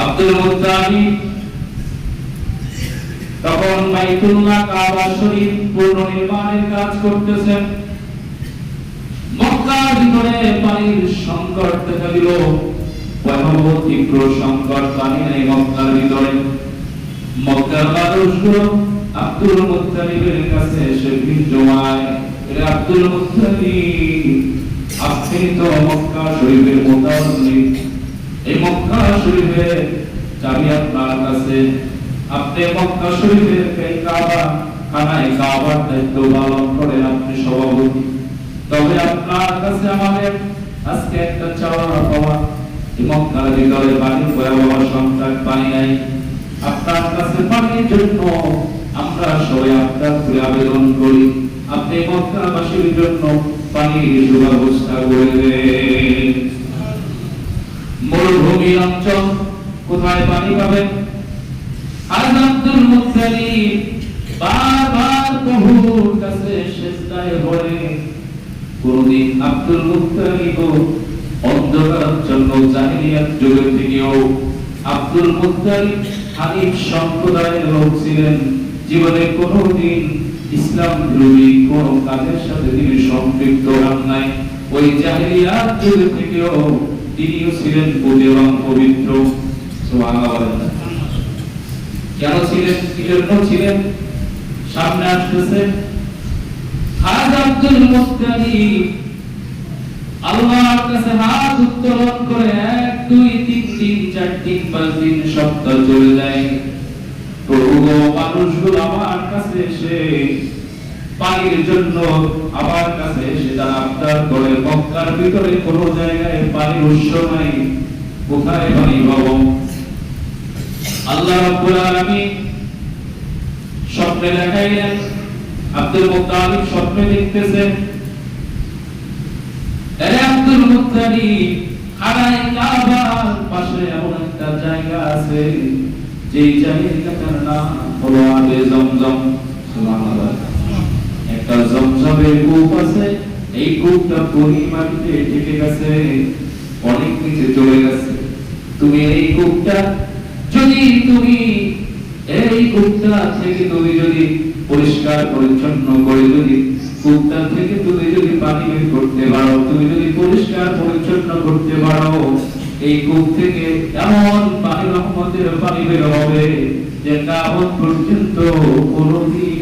Abdul Muttalib. তখন বাইতুল্লাহ কাবা শরীফ পুনর্নির্মাণের কাজ করতেছেন। মক্কার ভিতরে পানির সংকট দেখা দিল। ভয়াবহ তীব্র সংকট পানি নেই মক্কার ভিতরে। মক্কার মানুষগুলো আব্দুল মুত্তালিবের কাছে এসে ভিড় জমায় আব্দুল মুত্তালিব, আপনি তো মক্কা শরীফের মোতাবেক এই মক্কা শরীফের চাবি আপনার কাছে, আপনি মক্কা শরীফের কাবা খানায় কাবার দায়িত্ব পালন করেন আপনি সভাপতি। তবে আপনার কাছে আমাদের আজকে একটা চাওয়া পাওয়া এই মক্কার ভিতরে পানির ভয়াবহ সংকট পানি নাই। আপনার কাছে পানির জন্য আমরা সবাই আপনার করে আবেদন করি। আপনি মক্কাবাসীর জন্য পানির সুব্যবস্থা করে দেন। মরুভূমি অঞ্চল কোথায় পানি পাবেন আজ আব্দুল কোনদিন সম্প্রদায়ের লোক ছিলেন। জীবনে কোনদিন ইসলাম বিরোধী কোন কাজের সাথে তিনি সম্পৃক্ত হন নাই। ওই জাহিলিয়াত যুগে থেকেও তিনিও ছিলেন বুদ্ধি এবং পবিত্র কেন ছিলেন? কি জন্য ছিলেন? সামনে আসতেছে আব্দুল মুত্তালিব। আল্লাহর কাছে হাত উত্তোলন করে এক, দুই, তিন চার পাঁচ দিন সপ্তাহ চলে যায়। প্রভু মানুষগুলো আমার কাছে এসে পানির জন্য আমার কাছে তারা আবদার করে, মক্কার ভিতরে কোন জায়গায় পানির উৎস নাই। কোথায় পানি পাবো? আল্লাহ রাব্বুল আলামিন স্বপ্নে দেখাইলেন, আব্দুল মুত্তালিব স্বপ্নে দেখতেছেন। আরে আব্দুল মুত্তালিব কাবার পাশে এমন একটা জায়গা আছে, যেই জায়গাটার নাম হলো আবে জমজম। সুবহানাল্লাহ। একটা জমজমের কূপ আছে, এই কূপটা পরিমাণিতে ঢেকে গেছে, অনেক নিচে চলে গেছে। তুমি এই কূপটা, যদি তুমি এই কূপটা থেকে তুমি যদি পরিষ্কার, পরিচ্ছন্ন করে যদি কূপটা থেকে তুমি যদি পানি বের করতে পারো, তুমি যদি পরিষ্কার, পরিচ্ছন্ন করতে পারো, এই কূপ থেকে এমন পানি রহমতের পানি বের হবে যে কামত পর্যন্ত কোনোদিন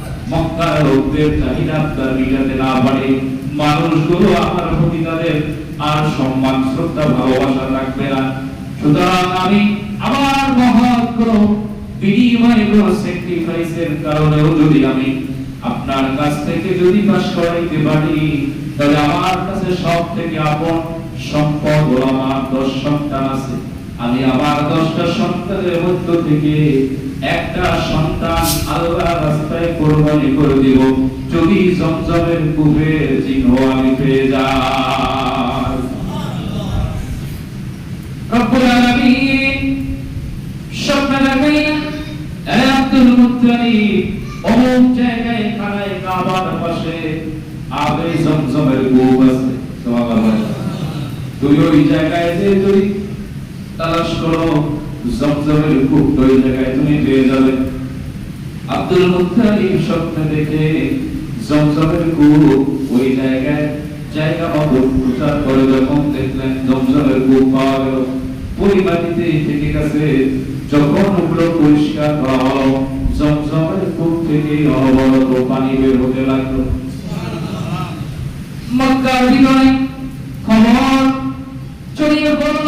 মক্কার লোকদের চাহিদা আপনার মিটাতে না পারি। মানুষগুলো আমার প্রতি তাদের আর সম্মান, শ্রদ্ধা, ভালোবাসা রাখবে না। সুতরাং আমি আমার কোনো বিনিময় স্যাক্রিফাইসের কারণেও যদি আমি আপনার কাছ থেকে যদি পারি, তাহলে আমার কাছে সব থেকে আপন সম্পদ আমার দশ সন্তান আছে। আমি আমার দশটা সন্তানের মধ্য থেকে একটা সন্তান আল্লাহ রাস্তায় কোরবানি করে দিব। যদি জমজমের কূপের চিহ্ন আমি পেয়ে মুত্তালিব অমুক জায়গায় খানায় আবে কূপ তুই ওই জায়গায় যে তুই তালাশ করো জমজমের কূপ ওই জায়গায় তুমি পেয়ে যাবে। আব্দুল মুত্তালিব স্বপ্নে দেখে জমজমের কূপ ওই জায়গায়, জায়গা মতো প্রচার করে যখন দেখলেন জমজমের কূপ পাওয়া গেল। পরিমাণিতে থেকে গেছে, যখন ওগুলো পরিষ্কার করা হলো, জমজমের কূপ থেকে অনবরত পানি বের হতে লাগল। মক্কার ভিতরে খবর ছড়িয়ে পড়ল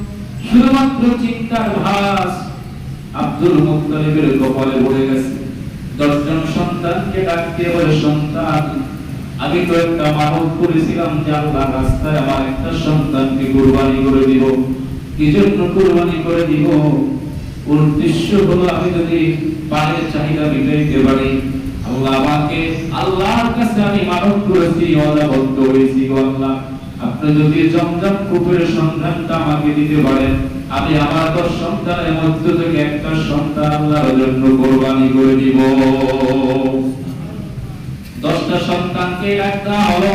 শুধুমাত্র চিন্তার ভাস আব্দুল মুত্তালিবের কপালে পড়ে গেছে। দশজন সন্তানকে ডাক দিয়ে বলে, সন্তান, আমি তো একটা মানব করেছিলাম যে আল্লাহ রাস্তায় আমার একটা সন্তানকে কুরবানি করে দিব। কি জন্য কুরবানি করে দিব? উদ্দেশ্য হলো আমি যদি পায়ের চাহিদা মিটাইতে পারি, আল্লাহ আমাকে, আল্লাহর কাছে আমি মানব করেছি অদাবদ্ধ হয়েছি আল্লাহ। আপনি যদি জমজম কুপুরের সন্তানটা আমাকে দিতে পারেন, আমি আমার দশ সন্তানের মধ্য থেকে একটা সন্তান আল্লাহর জন্য কোরবানি করে দিব। দশটা সন্তানকে একটা হলো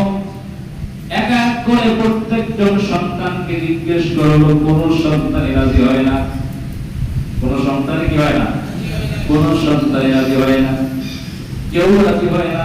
এক এক করে প্রত্যেকজন সন্তানকে জিজ্ঞেস করল, কোন সন্তানই রাজি হয় না? কোন সন্তানে কি হয় না? কোন সন্তানে রাজি হয় না। কেউ রাজি হয় না।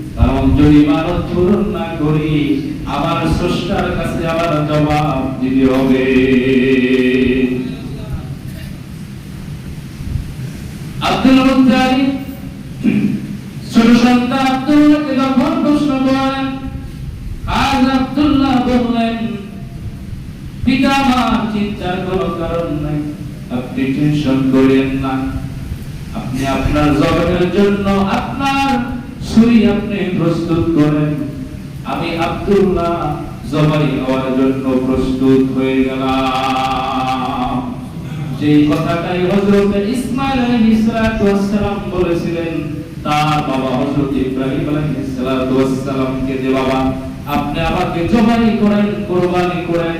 কারণ যদি মানব পূরণ না করি, আমার স্রষ্টার কাছে আমার জবাব দিতে হবে। আব্দুল মুত্তালিব ছোট আব্দুল্লাহকে যখন প্রশ্ন করেন আজ আব্দুল্লাহ বললেন, পিতা আমার চিন্তার কোনো কারণ নাই, আপনি টেনশন করেন না। আপনি আপনার জগতের জন্য আপনার ছুরি আপনি প্রস্তুত করেন। আমি আব্দুল্লাহ জবাই হওয়ার জন্য প্রস্তুত হয়ে গেলাম। যেই কথাটাই হযরত ইসমাঈল আলাইহিস বলেছিলেন, তার বাবা হযরত ইব্রাহিম আলাইহিস যে বাবা, আপনি আমাকে জবাই করেন, কুরবানি করেন,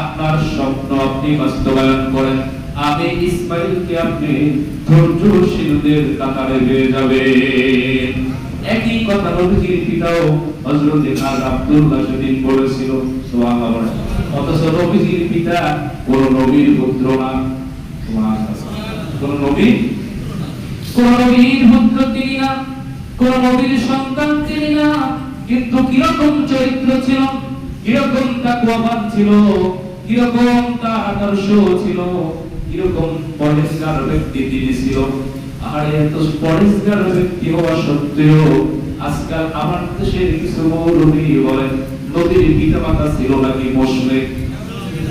আপনার স্বপ্ন আপনি বাস্তবায়ন করেন। আমি ইসমাইলকে আপনি ধৈর্যশীলদের কাতারে পেয়ে যাবে একই কথা নবীজির পিতাও হযরত খান আব্দুল্লাহ সেদিন বলেছিল, সুবহানাল্লাহ। অথচ নবীজির পিতা কোন নবীর পুত্র না। কোন নবী? কোন নবীর পুত্র তিনি না, কোন নবীর সন্তান তিনি না। কিন্তু কীরকম চরিত্র ছিল, কীরকম তাকওয়াবান ছিল, কীরকম আদর্শ ছিল, কীরকম পরিষ্কার ব্যক্তি তিনি ছিল আর এত পরিষ্কার ব্যক্তি হওয়া সত্ত্বেও আজকাল আমার দেশের কিছু মৌলবী বলেন, নদীর পিতা মাতা ছিল নাকি মুশরিক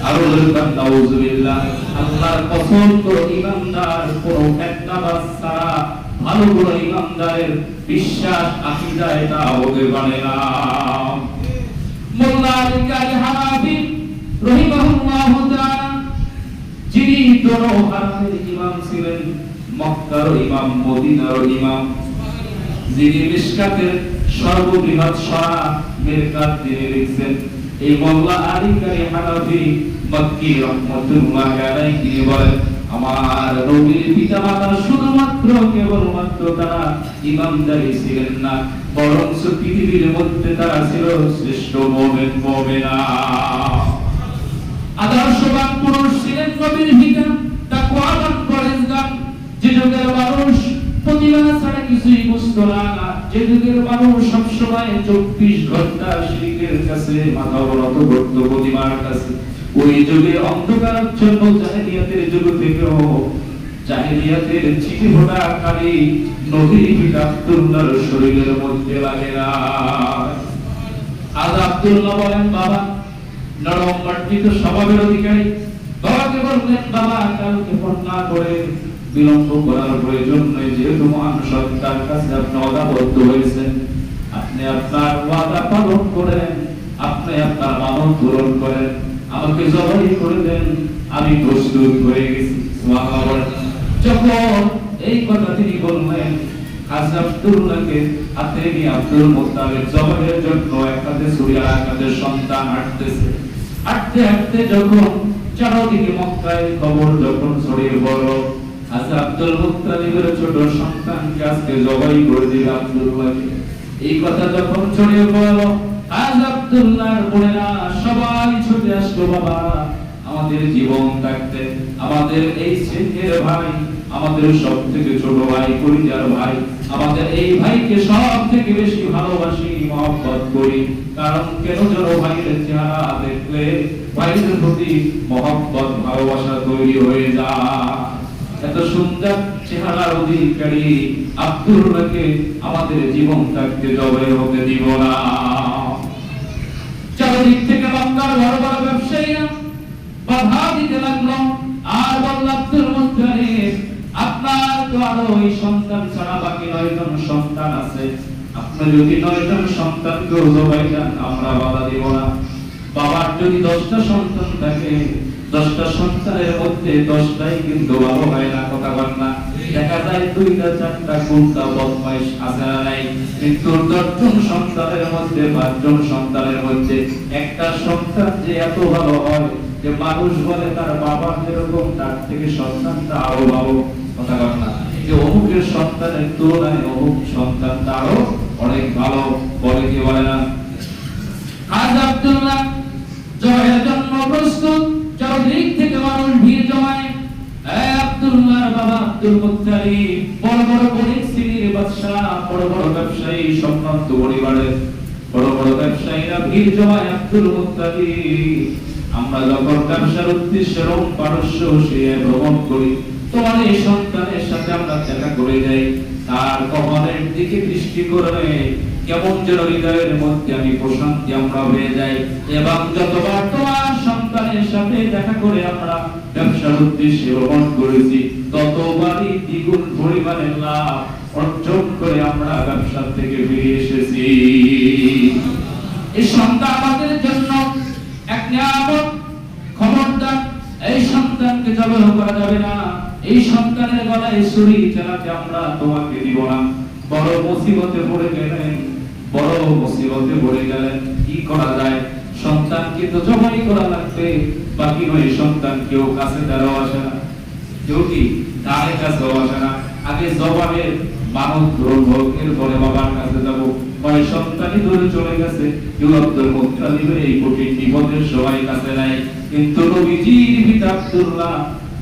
আরও বলতাম নাউজুবিল্লাহ, আল্লাহর কসম করে ইমানদার, কোন একটা বাচ্চা ভালো কোন ইমানদারের বিশ্বাস, আকীদা এটা হতে পারে না। মোল্লা আলী কারি হানাফি রহিমাহুল্লাহু যিনি দোনো হারামের ইমাম ছিলেন মক্কার ইমাম, মদিনার ইমাম, যিনি মিশকাতের সর্ববৃহৎ সরা মেরকাত তিনি লিখছেন। এই মোল্লা আলী কারি হানাফি মক্কি রহমতুল্লাহ আলাইহি, তিনি বলেন, আমার নবীর পিতামাতা শুধুমাত্র কেবলমাত্র তারা ইমামদারি ছিলেন না বরং পৃথিবীর মধ্যে তারা ছিল শ্রেষ্ঠ মোমেন, মোমেনা। আদর্শবান পুরুষ ছিলেন নবীর পিতা তাকওয়াবান পরেজগার যে যুগের মানুষ প্রতিভা ছাড়া কিছুই বুঝতো না। যে যুগের মানুষ সবসময় চব্বিশ ঘণ্টা শিরিকের কাছে মাথা অবনত করতো প্রতিমার কাছে। ওই যুগে অন্ধকারাচ্ছন্ন জাহেলিয়াতের যুগ থেকেও জাহেলিয়াতের চিঠি ফোটা খালি পিতা আব্দুল্লাহর শরীরের মধ্যে লাগে না। আজ আব্দুল্লাহ বলেন, বাবা, নরম মার্জিত স্বভাবের অধিকারী। বাবাকে বললেন, বাবা কালকে না করে বিলম্ব করার প্রয়োজন নেই যেহেতু মহান সত্তার কাছে আপনি অদাবদ্ধ হয়েছেন। আপনি আপনার ওয়াদা পালন করেন, আপনি আপনার মানব পূরণ করেন। আমাকে জবাই করে দেন, আমি প্রস্তুত হয়ে গেছি। যখন এই কথা তিনি বললেন হাজরা আব্দুল্লাহকে হাতে আব্দুল মুত্তালিব জবাইয়ের জন্য এক হাতে ছুরি সন্তান হাঁটতেছে। হাঁটতে হাঁটতে যখন চারদিকে মক্কায় খবর যখন ছড়িয়ে পড়ল আজ আব্দুল মুত্তালিবের ছোট সন্তানকে আজকে জবাই করে দিবে আব্দুল্লাহকে এই কথা যখন ছড়িয়ে পড়ল, আজ আব্দুল্লাহর বোনেরা সবাই ছুটে আসলো, বাবা, আমাদের জীবন থাকতে আমাদের এই ছেলের ভাই, আমাদের সব থেকে ছোট ভাই পরিজার ভাই, আমাদের এই ভাইকে সব থেকে বেশি ভালোবাসি, মহব্বত করি। কারণ কেন যেন ভাইয়ের চেহারা দেখলে, ভাইয়ের প্রতি মহব্বত, ভালোবাসা তৈরি হয়ে যায়। এত সুন্দর চেহারার অধিকারী আব্দুল্লাহকে আমাদের জীবন থাকতে জবে হতে দিব না। চারিদিক থেকে বাংলার বড় বড় ব্যবসায়ীরা বাধা দিতে লাগল। আর বলল, আব্দুল মুত্তালিব আপনার তো আরও ওই সন্তান ছাড়া বাকি নয়জন সন্তান আছে। আপনি যদি নয়জন সন্তানকে জবাই দেন আমরা বাধা দিব না। বাবার যদি দশটা সন্তান থাকে দশটা সন্তানের মধ্যে দশটাই কিন্তু ভালো হয় না কথা না। দেখা যায় দুইটা, চারটা, কোনটা বদমাইশ আছে নাই। কিন্তু দশজন সন্তানের মধ্যে, পাঁচজন সন্তানের মধ্যে একটা সন্তান যে এত ভালো হয় যে মানুষ বলে তার বাবা যেরকম, তার থেকে সন্তানটা আরও ভালো, কথা না। যে অমুকের সন্তানের তুলনায় অমুক সন্তানটা আরও অনেক ভালো, বলে কি বলে না? আজ আব্দুল্লাহ জয়ের জন্য প্রস্তুত। চারদিক থেকে মানুষ ভিড় জমায়। আমরা যখন ব্যবসার উদ্দেশ্যে রোম পারস্য সে ভ্রমণ করি, তোমার এই সন্তানের সাথে আমরা দেখা করে যাই। তার কপালের দিকে দৃষ্টি করবে কেমন যেন হৃদয়ের মধ্যে আমি প্রশান্তি আমরা হয়ে যাই। এবং যতবার তোমার সাথে দেখা করে আমরা ব্যবসার উদ্দেশ্যে ভ্রমণ করেছি। ততবারই দ্বিগুণ পরিমাণের লাভ অর্জন করে আমরা ব্যবসা থেকে ফিরে এসেছি। এই সন্তান আমাদের জন্য এক খবরদার। এই সন্তানকে জবর করা যাবে না। এই সন্তানের গলায় চালাতে আমরা তোমাকে দিব না। বড় মুসিবতে পড়ে গেলেন, বড় মুসিবতে পড়ে গেলেন। কি করা যায়? সন্তানকে তো জবাই করা লাগবে? বাকি নয় সন্তান কেউ কাছে দাঁড়াও আসে না। কেউ কি ধারে কাছেও আসে না? আগে জবাবের মানব গ্রহণ এরপরে বাবার কাছে যাব। কয় সন্তানই দূরে চলে গেছে। কেউ আব্দুল মুত্তালিবের এই কঠিন বিপদের সবাই কাছে নাই কিন্তু নবীজির পিতা আব্দুল্লাহ,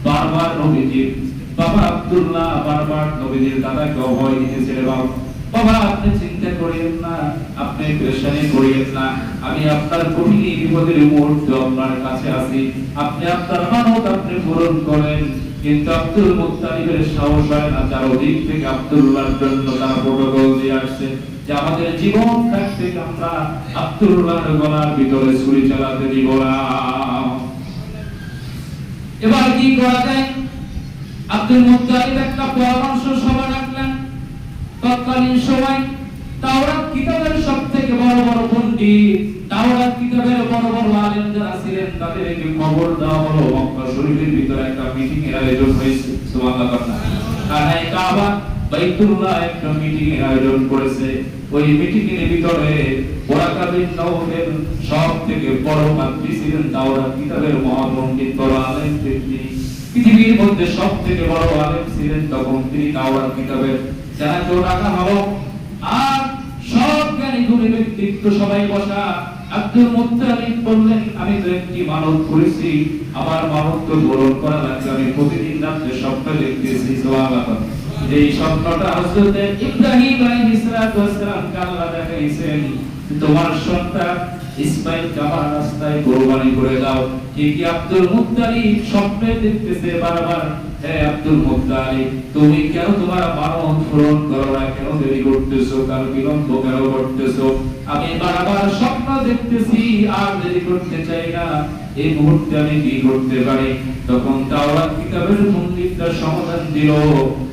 বারবার নবীজির বাবা আব্দুল্লাহ, বারবার নবীজির দাদাকে অভয় দিতেছে বাবা বাবা আপনি চিন্তা করিয়েন না, আপনি পেরেশানি করিয়েন না। আমি আপনার কঠিন বিপদের মুহূর্তে আপনার কাছে আছি। আপনি আপনার মানত আপনি পূরণ করেন। কিন্তু আব্দুল মুত্তালিবের সাহস হয় না, যার অধিক থেকে আব্দুল্লাহর জন্য তারা প্রোটোকল দিয়ে আসছে। যে আমাদের জীবন থাকতে আমরা আব্দুল্লাহর গলার ভিতরে ছুরি চালাতে দিব না। এবার কি করা যায়? আব্দুল মুত্তালিব একটা পরামর্শ সভা ডাকলেন। তৎকালীন সময় তাওরাত কিতাবের সবথেকে বড় বড় পণ্ডিত, তাওরাত কিতাবের বড় বড় আলেম যারা ছিলেন তাদেরকে খবর দেওয়া হলো, মক্কা শরীফের ভিতরে একটা মিটিং এর আয়োজন হয়েছে। সুবহানাল্লাহ কানায় কাবা, বাইতুল্লাহ একটা মিটিং এর আয়োজন করেছে। ওই মিটিং এর ভিতরে ওরাকা বিন নওফেল সব থেকে বড় মাতৃ ছিলেন, তাওরাত কিতাবের মহাপণ্ডিত বড় আলেম তিনি। পৃথিবীর মধ্যে সব থেকে বড় আলেম ছিলেন, তখন তিনি তাওরাত কিতাবের যারা কেউ রাখা হলো আর সব জ্ঞানী গুণী ব্যক্তিত্ব সবাই বসা। আব্দুল মুত্তালিব বললেন, আমি তো একটি করেছি, আমার করা লাগবে। আমি প্রতিদিন রাত্রে স্বপ্ন দেখতেছি এই স্বপ্নটা ইব্রাহিম দেখাইছেন, তোমার সন্তান ইসমাইল রাস্তায় কোরবানি করে দাও। ঠিক আব্দুল মুত্তালিব স্বপ্নে দেখতেছে বারবার। এই মুহূর্তে আমি করতে পারি? তখন তাওরাত কিতাবের পণ্ডিতরা সমাধান দিল।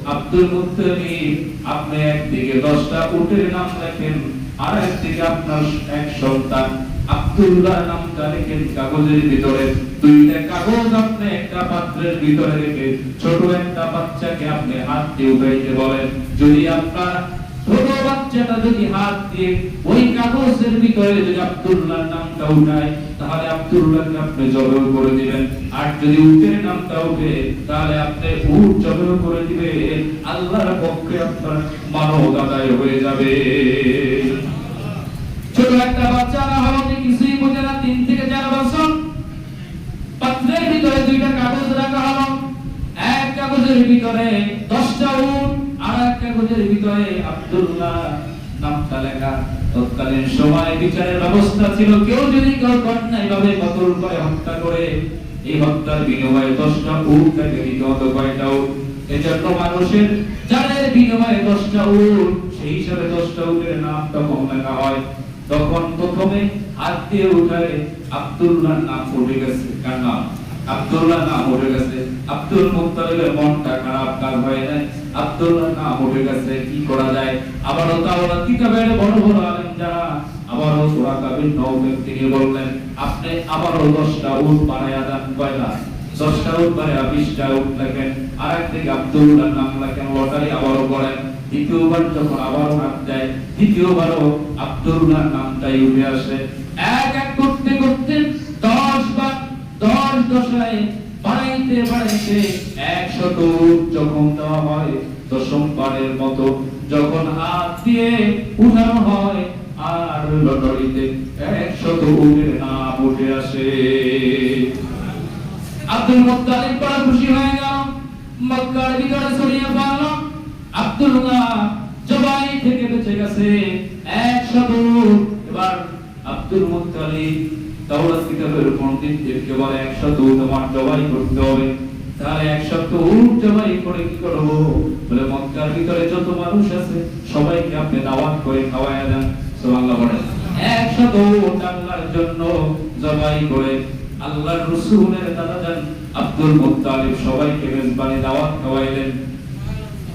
আব্দুল মুত্তালিব, আপনি একদিকে দশটা উটের নাম লেখেন আর একদিকে আপনার এক সন্তান। আব্দুল্লাহ নামটা লেখেন কাগজের ভিতরে। দুইটা কাগজ আপনি একটা পাত্রের ভিতরে রেখে ছোট একটা বাচ্চাকে আপনি হাত দিয়ে উঠাইতে বলেন। যদি আপনার ছোট বাচ্চাটা যদি হাত দিয়ে ওই কাগজের ভিতরে যদি নামটা উঠায়, তাহলে আব্দুল্লাহকে আপনি করে দিবেন। আর যদি উটের নামটা উঠে, তাহলে আপনি উট জবেও করে দিবেন। আল্লাহর পক্ষে আপনার মানব হয়ে যাবে। ছোট একটা বাচ্চা না কিছুই বোঝে না, তিন থেকে চার বছর। পাত্রের ভিতরে দুইটা কাগজ রাখা হলো। এক কাগজের ভিতরে দশটা উট, আর এক কাগজের ভিতরে আব্দুল্লাহ নামটা লেখা। তৎকালীন সময় বিচারের ব্যবস্থা ছিল, কেউ যদি কেউ অন্যায় ভাবে কতল করে, হত্যা করে, এই হত্যার বিনিময়ে দশটা উট তাকে দিতে হতো, কয়টা উট? এজন্য মানুষের, যাদের বিনিময়ে দশটা উট, সেই হিসাবে দশটা উটের নাম তখন লেখা হয়। তখন প্রথমে হাত দিয়ে উঠায় আব্দুল্লাহ নাম উঠে গেছে, কার নাম আব্দুল্লাহ নাম উঠে গেছে। আব্দুল মুত্তালিবের মনটা খারাপ কাজ হয় নাই? আব্দুল্লাহ নাম উঠে গেছে, কি করা যায়? আবারও তাওরা কিতাবের বড় বড় আলেম যারা আবারও সূরা কাবির নওফেল তিনি বললেন, আপনি আবারও 10টা উট বানায়া দেন কয়লা দশটা উট বানায়া 20টা উট লেখেন। আর এক থেকে আব্দুল্লাহ নাম লেখেন, লটারি আবারও করেন। দ্বিতীয়বার যখন আবারও হাত দেয়, দ্বিতীয়বারও আব্দুল্লাহ নামটাই উঠে আসে। এক এক করতে করতে দশ বার দশ দশায় বাড়াইতে বাড়াইতে একশত যখন দেওয়া হয় দশম বারের মতো, যখন হাত দিয়ে উঠানো হয় আর লটারিতে একশত উঠে নাম উঠে আসে। আব্দুল মুত্তালিব, বড় খুশি হয়ে গেল। মক্কার ভিতরে ছড়িয়ে পড়ল। আব্দুল্লাহ জবাই থেকে বেঁচে গেছে একশত এবার আব্দুল মুত্তালিব তাওরাত কিতাবের পণ্ডিতদেরকে বলে একশত তোমার জবাই করতে হবে। তাহলে একশত উট জবাই করে কি করব? বলে, মক্কার ভিতরে যত মানুষ আছে, সবাইকে আপনি দাওয়াত করে খাওয়ায়া দেন। সুবহানাল্লাহ একশত উট আল্লাহর জন্য জবাই করে আল্লাহর রাসূলের দাদা যান আব্দুল মুত্তালিব সবাইকে মেজবানি দাওয়াত খাওয়াইলেন।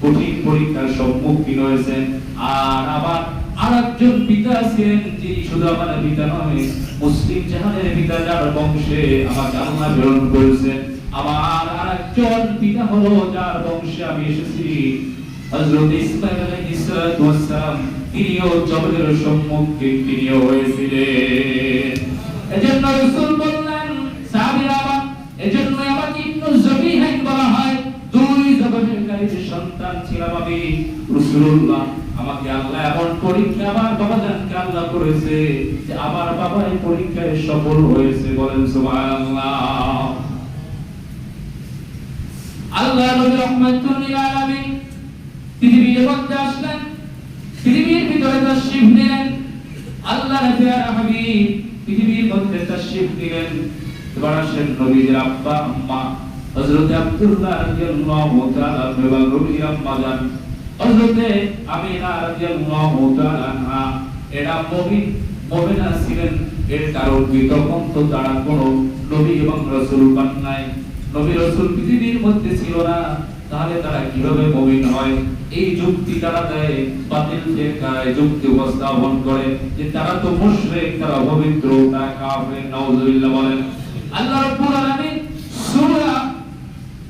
কঠিন পরীক্ষার সম্মুখীন হয়েছেন আর আবার আরেকজন পিতা ছিলেন যিনি শুধু আমার পিতা নয় মুসলিম জাহানের পিতা যার বংশে আমাকে আল্লাহ প্রেরণ করেছেন। আমার আরেকজন পিতা হলো যার বংশে আমি এসেছি, হযরত ইসমাঈল আলাইহিস তিনিও জবরের সম্মুখীন তিনিও হয়েছিলেন। এজন্য রাসূল বললেন, সাহাবীরা, এজন্য রাসূলুল্লাহ আমাকে আল্লাহ এমন পরীক্ষা, আমার বাবা জানকে আল্লাহ আব্বা, আম্মা, হযরত আব্দুল্লাহ রাদিয়াল্লাহু তাআলা আম্মা জান হযরত আমিনা রাদিয়াল্লাহু তাআলা আনহা, এরা মুমিন মুমিনা এর কারণ তখন তো তারা কোনো নবী এবং রাসূল পান নাই। নবী রাসূল পৃথিবীর মধ্যে ছিল না। তাহলে তারা কীভাবে মুমিন হয়? এই যুক্তি তারা দেয়, বাতিল যে গায় যুক্তি উপস্থাপন করে যে তারা তো মুশরিক, তারা পবিত্র তারা কাফির, নাউজুবিল্লাহ বলেন। আল্লাহ রাব্বুল আলামিন সূরা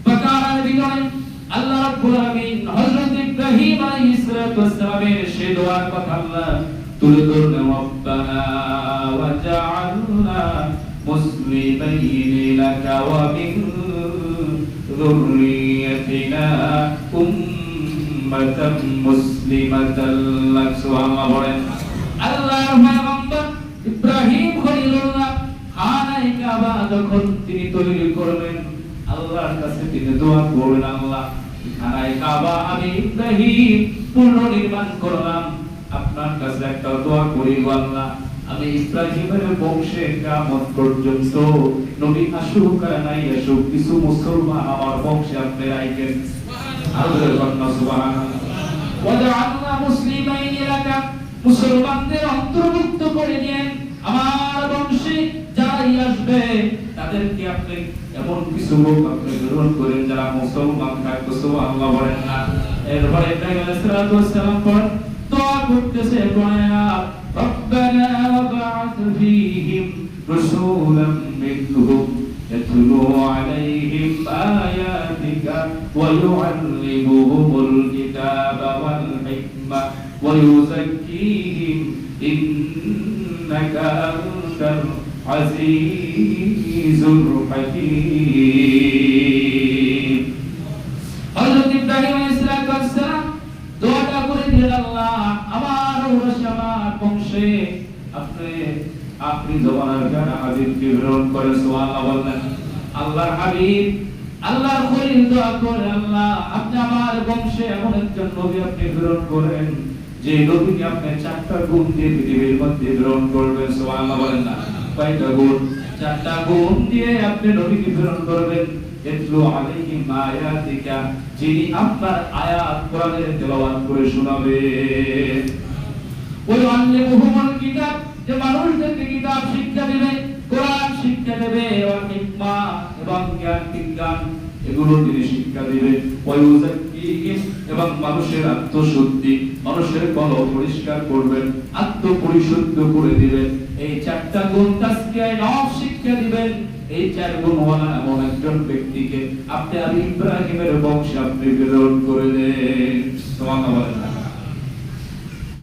বাকারার ভিতরে আল্লাহ রাব্বুল আলামিন হযরত ইব্রাহিম আলাইহিস সালাতু ওয়াস সালামের সেই দোয়ার কথা আল্লাহ মুসলিমাইন লাকা ওয়া মিন যুররিয়াতিনা উম্মাতাম মুসলিমাতাল লাক সুবহানাল্লাহ বলেন। আল্লাহর পয়গম্বর ইব্রাহিম খলিলুল্লাহ খানায়ে কাবা যখন তিনি তৈরি করলেন, আল্লাহর কাছে তিনি দোয়া করলেন, আল্লাহ খানায় কাবা আমি ইব্রাহিম পুনর্নির্মাণ করলাম। আপনার কাছে একটা দোয়া করি, আল্লাহ। আমি ইব্রাহিমের বংশে কিয়ামত পর্যন্ত নবী আসুক আর নাই আসুক, কিছু মুসলমান আমার বংশে আপনি রাখেন আল্লাহর সুবহানাল্লাহ। ওয়াজআলনা মুসলিমাইন লাকা মুসলমানদের অন্তর্ভুক্ত করে নিয়েন। আমার বংশে যারাই আসবে, তাদেরকে আপনি এমন কিছু লোক আপনি গ্রহণ করেন যারা মুসলমান থাকতো আল্লাহ বলেন না। এরপরে ইব্রাহিম আলাইহিস সালাতু ওয়াসসালাম كنت ربنا وبعث فيهم رسولا منهم يتلو عليهم آياتك ويعلمهم الكتاب والحكمة ويزكيهم إنك أنت العزيز الحكيم. আল্লাহর হাবিব আল্লাহ, আপনি বংশে এমন একজন নবী আপনি গ্রহণ করেন যে নবীকে আপনি চারটা গুণ দিয়ে পৃথিবীর মধ্যে গ্রহণ করবেন, সুবহানাল্লাহ বলেন না। কয়টা গুণ? চারটা গুণ দিয়ে আপনি নবীকে গ্রহণ করবেন। আপনার আয়াত কোরআনের তেলাওয়াত করে শোনাবে। ওই আল্লাহুমুল কিতাব যে মানুষদেরকে কিতাব শিক্ষা দিবে, কোরআন শিক্ষা দেবে এবং হিকমা এবং জ্ঞান বিজ্ঞান এগুলো তিনি শিক্ষা দিবে। এবং মানুষের আত্মশুদ্ধি, মানুষের কলব পরিষ্কার করবেন আত্মপরিশুদ্ধ করে দিবেন এই চারটা গুণ তাসকিয়ায় নফস শিক্ষা দিবেন এই চার গুণওয়ালা এমন একজন ব্যক্তিকে আপনি আমি ইব্রাহিমের বংশে আপনি প্রেরণ করে দেন। তোমাকে বলেন